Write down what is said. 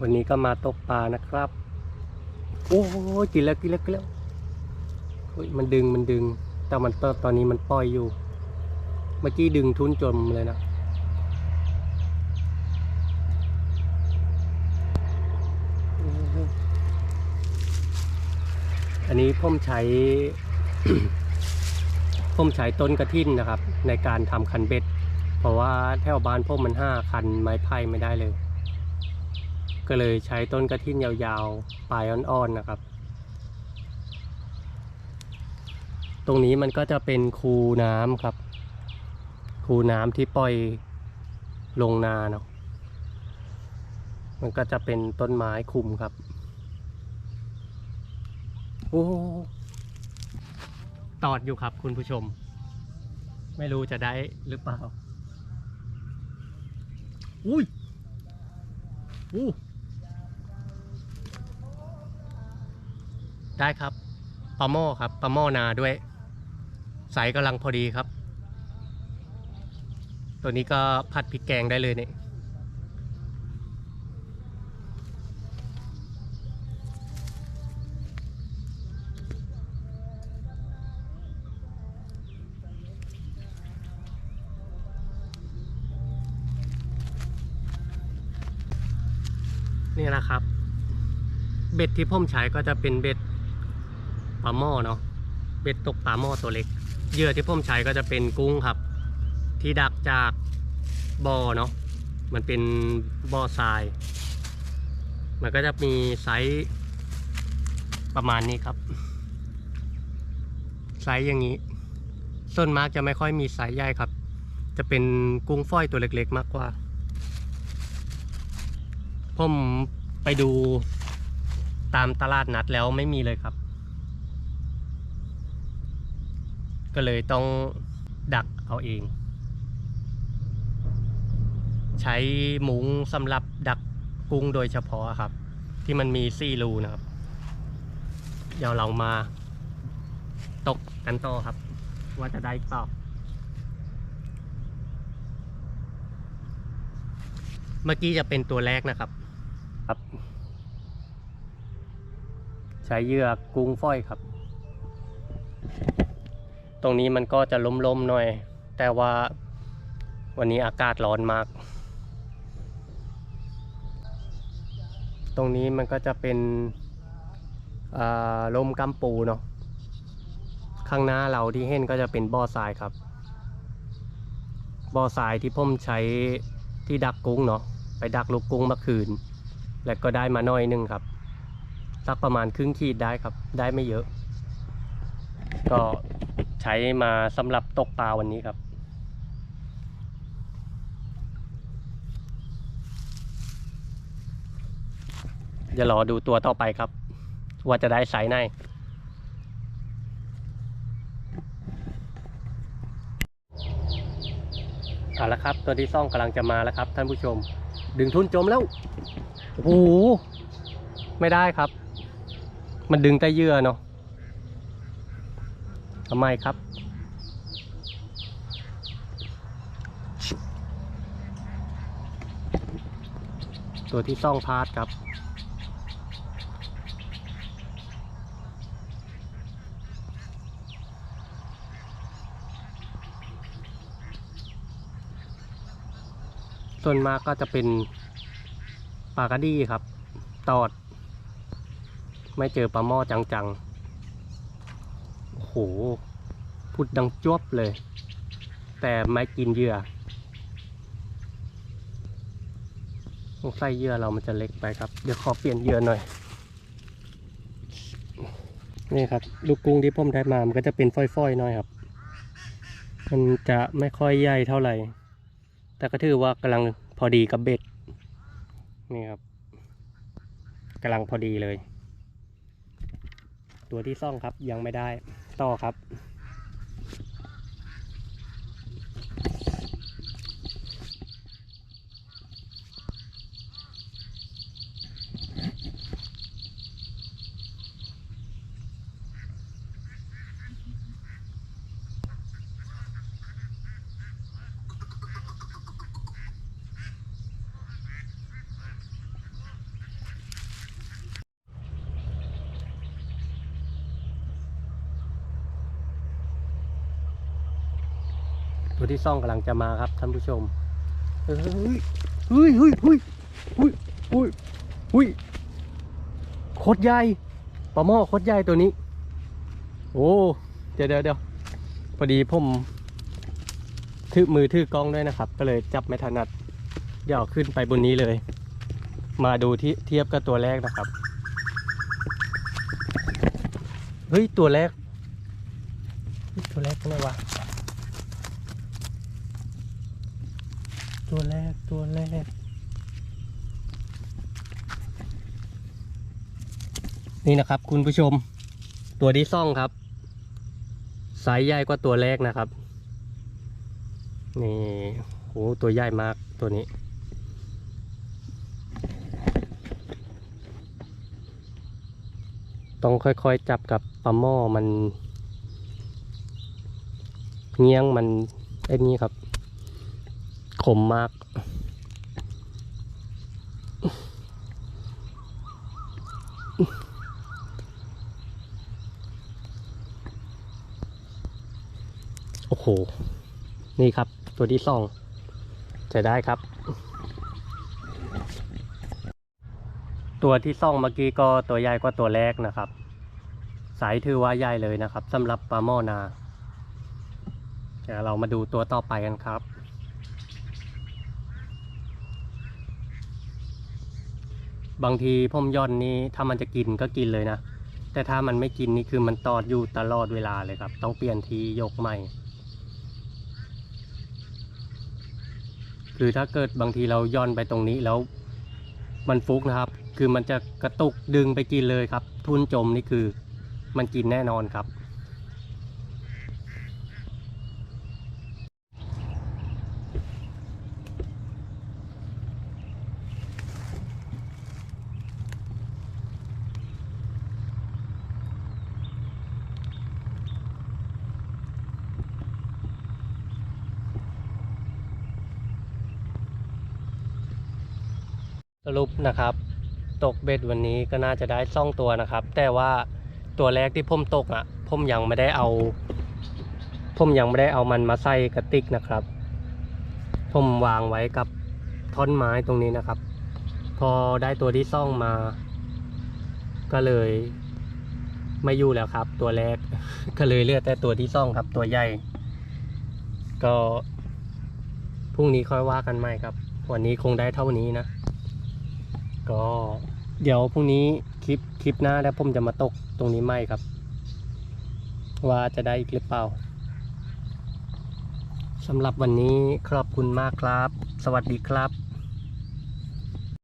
วันนี้ก็มาตกปลานะครับ โอ้โหกินแล้วกินแล้วกินแล้วเฮ้ยมันดึงมันดึง แต่มันตอนตอนนี้มันปล่อยอยู่ เมื่อกี้ดึงทุนจมเลยนะอันนี้ผมใช้ผมใช้ต้นกระถินนะครับ ในการทำคันเบ็ด เพราะว่าแถวบ้านผมมันห้าคันไม้ไผ่ไม่ได้เลย ก็เลยใช้ต้นกระถินยาวๆ ปลายอ่อนๆนะครับ ตรงนี้มันก็จะเป็นคูน้ำครับ คูน้ำที่ปล่อยลงนาเนาะมันก็จะเป็นต้นไม้คุมครับโอ้ตอดอยู่ครับคุณผู้ชม ไม่รู้จะได้หรือเปล่าอุ้ยอู้ ได้ครับปลาหม้อครับปลาหม้อนาด้วย ใสกำลังพอดีครับ ตัวนี้ก็ผัดพริกแกงได้เลยเนี่ยนี่นะครับ เบ็ดที่ผมใช้ก็จะเป็นเบ็ด ปลาหม้อเนาะเบ็ดตกปลาหม้อตัวเล็กเหยื่อที่ผมใช้ก็จะเป็นกุ้งครับ ที่ดักจากบ่อเนาะมันเป็นบ่อทราย มันก็จะมีไซส์ประมาณนี้ครับ ไซส์อย่างนี้ส่วนมากจะไม่ค่อยมีไซส์ใหญ่ครับ จะเป็นกุ้งฝอยตัวเล็กๆมากกว่า ผมไปดูตามตลาดนัดแล้วไม่มีเลยครับ ก็เลยต้องดักเอาเอง ใช้มุ้งสำหรับดักกุ้งโดยเฉพาะครับ ที่มันมีซี่รูนะครับ เดี๋ยวเรามาตกกันต่อครับ ว่าจะได้เปล่าเมื่อกี้จะเป็นตัวแรกนะครับครับ ใช้เหยื่อกุ้งฝอยครับ ตรงนี้มันก็จะล้มๆหน่อย แต่ว่าวันนี้อากาศร้อนมาก ตรงนี้มันก็จะเป็นอ่าลมกำปูเนาะ ข้างหน้าเราที่เห็นก็จะเป็นบ่อทรายครับ บ่อทรายที่ผมใช้ที่ดักกุ้งเนาะ ไปดักลูกกุ้งเมื่อคืน และก็ได้มาหน่อยหนึงครับ สักประมาณครึ่งขีดได้ครับ ได้ไม่เยอะ ก็ ใช้มาสำหรับตกปลาวันนี้ครับ จะรอดูตัวต่อไปครับ ว่าจะได้ไซส์ไหนเอาละครับ ตัวที่ซ่องกำลังจะมาแล้วครับ ท่านผู้ชม ดึงทุนจมแล้ว โอ้โห ไม่ได้ครับ มันดึงแต่เยื่อเนาะ ทำไมครับ ตัวที่ซ่องพาดครับส่วนมากก็จะเป็นปลากระดี้ครับ ตอด ไม่เจอปลาหม้อจังๆ โอ้โหพุดดังจวบเลย แต่ไม่กินเหยื่อสงสัยเหยื่อเรามันจะเล็กไปครับ เดี๋ยวขอเปลี่ยนเหยื่อหน่อย นี่ครับ ลูกกุ้งที่ผมได้มา มันก็จะเป็นฝอยๆหน่อยครับ มันจะไม่ค่อยใหญ่เท่าไหร่ แต่ก็ถือว่ากำลังพอดีกับเบ็ด นี่ครับกำลังพอดีเลย ตัวที่ซ่องครับยังไม่ได้ ต่อครับ ตัวที่ซ่องกำลังจะมาครับท่านผู้ชมเฮ้ยเฮ้ยเฮ้ยเฮ้ยเฮ้ยเฮ้ยเฮ้ยโคตรใหญ่ปลาหม้อโคตรใหญ่ตัวนี้ โอ้เดี๋ยวเดี๋ยวเดี๋ยวพอดีผมถือมือถือกล้องด้วยนะครับ ก็เลยจับไม่ถนัด เดี๋ยวขึ้นไปบนนี้เลย มาดูที่เทียบกับตัวแรกนะครับเฮ้ยตัวแรกตัวแรกเป็นไงวะ ตัวแรกตัวแรก นี่นะครับ คุณผู้ชม ตัวที่ซ่องครับไซส์ใหญ่กว่าตัวแรกนะครับ นี่โหตัวใหญ่มากตัวนี้ ต้องค่อยๆจับกับปลาหม้อมันเงี้ยงมันไอ้นี่ครับ ขมมาก โอ้โห นี่ครับตัวที่สองจะได้ครับ ตัวที่ซ่องเมื่อกี้ก็ตัวใหญ่กว่าตัวแรกนะครับ สายถือว่าใหญ่เลยนะครับสำหรับปลาหม้อนาเดี๋ยวเรามาดูตัวต่อไปกันครับ บางทีพ่มย่อนนี้ถ้ามันจะกินก็กินเลยนะ แต่ถ้ามันไม่กินนี่คือมันตอดอยู่ตลอดเวลาเลยครับ ต้องเปลี่ยนทียกใหม่ คือถ้าเกิดบางทีเราย่อนไปตรงนี้แล้วมันฟุกนะครับ คือมันจะกระตุกดึงไปกินเลยครับ ทุนจมนี่คือมันกินแน่นอนครับ สรุปนะครับ ตกเบ็ดวันนี้ก็น่าจะได้ซ่องตัวนะครับ แต่ว่าตัวแรกที่ผมตกอะผมยังไม่ได้เอาผมยังไม่ได้เอามันมาใส่กระติกนะครับผมวางไว้กับท่อนไม้ตรงนี้นะครับ พอได้ตัวที่ซ่องมา ก็เลยไม่อยู่แล้วครับ ตัวแรกก็เลยเลือกแต่ตัวที่ซ่องครับ ตัวใหญ่ ก็พรุ่งนี้ค่อยว่ากันใหม่ครับ วันนี้คงได้เท่านี้นะ ก็เดี๋ยวพรุ่งนี้คลิปคลิปหน้าแล้วผมจะมาตกตรงนี้ไหมครับ ว่าจะได้อีกหรือเปล่าสำหรับวันนี้ขอบคุณมากครับ สวัสดีครับ